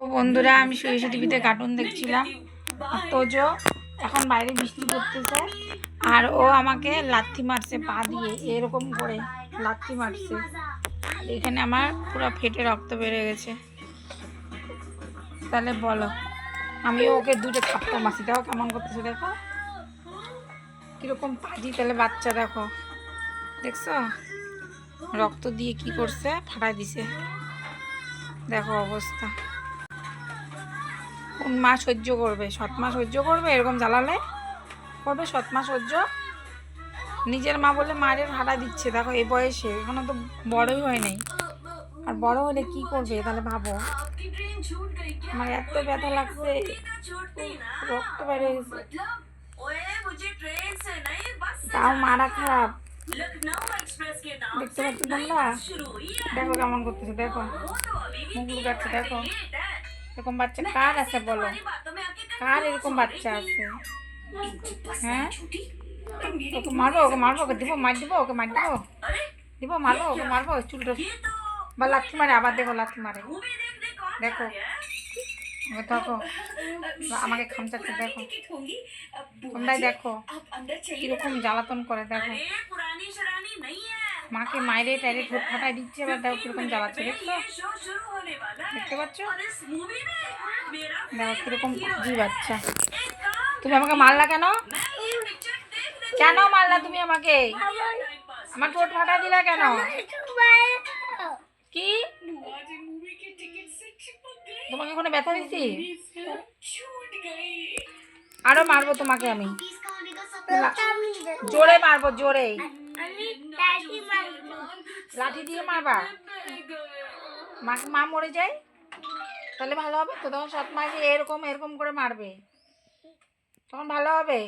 বন্ধুরা, আমি শুয়ে টিভিতে কার্টুন দেখছিলাম তোজো এখন বাইরে বৃষ্টি পড়তেছে। আর ও আমাকে লাথি মারছে, পা দিয়ে, এরকম করে লাথি মারছে। এখানে আমার পুরো ফেটে রক্ত বেড়ে গেছে। তাহলে বলো, আমি ওকে দুটো থাপ্পড় মাসি দেখো কেমন করতেছে, দেখো। কীরকম পাজি তাহলে বাচ্চা দেখো। দেখছ? রক্ত দিয়ে কি করছে? ফাটাই দিছে। দেখো অবস্থা। কোন মা সহ্য করবে? সৎ মা সহ্য করবে? এরকম জ্বালালে করবে, সৎ মা সহ্য। নিজের মা বলে মারে ভাড়া দিচ্ছে। দেখো, এই বয়সে এখনও তো বড়ই হয় নাই। আর বড় হলে কি করবে? তাহলে ভাবো। আমার এত ব্যথা লাগছে, রক্ত বেড়ে গেছে। তাও মারা খারাপ। দেখতে পাচ্ছি তোমরা? দেখো কেমন করতেছে, দেখো। মুগুলো কাটছে দেখো। এরকম বাচ্চা কার আছে বলো? কার এরকম বাচ্চা আছে? হ্যাঁ? ওকে মারবো ওকে মারবো, ওকে দিব, মার দিব, ওকে মার দিব। দিব, মারবো, ওকে মারবো চুলটা। বা লাথি মারে, আবার দেখো লাথি মারে। দেখো। দেখো। আমাকে খামচাচ্ছে, দেখো। তোমরাই দেখো। কীরকম জ্বালাতন করে, দেখো। মাকে মাইরে টাইরে ঠোঁট ফাটাই দিচ্ছে এবার দেখো কীরকম জ্বালাচ্ছে দেখছ? দেখতে পাচ্ছ? দেখো কীরকম পাজি বাচ্চা। তুমি আমাকে মারলা কেন? কেন মারলা তুমি আমাকে? আমার ঠোঁট ফাটা দিলা কেন? কি? তোমাকে কোনো ব্যথা দিছি? আরও মারবো তোমাকে আমি। জোরে মারবো জোরে। লাঠি দিয়ে মারবা? মা মা মরে যায়? তাহলে ভালো হবে তো? তখন সৎ মাসে এরকম এরকম করে মারবে। তখন ভালো হবে?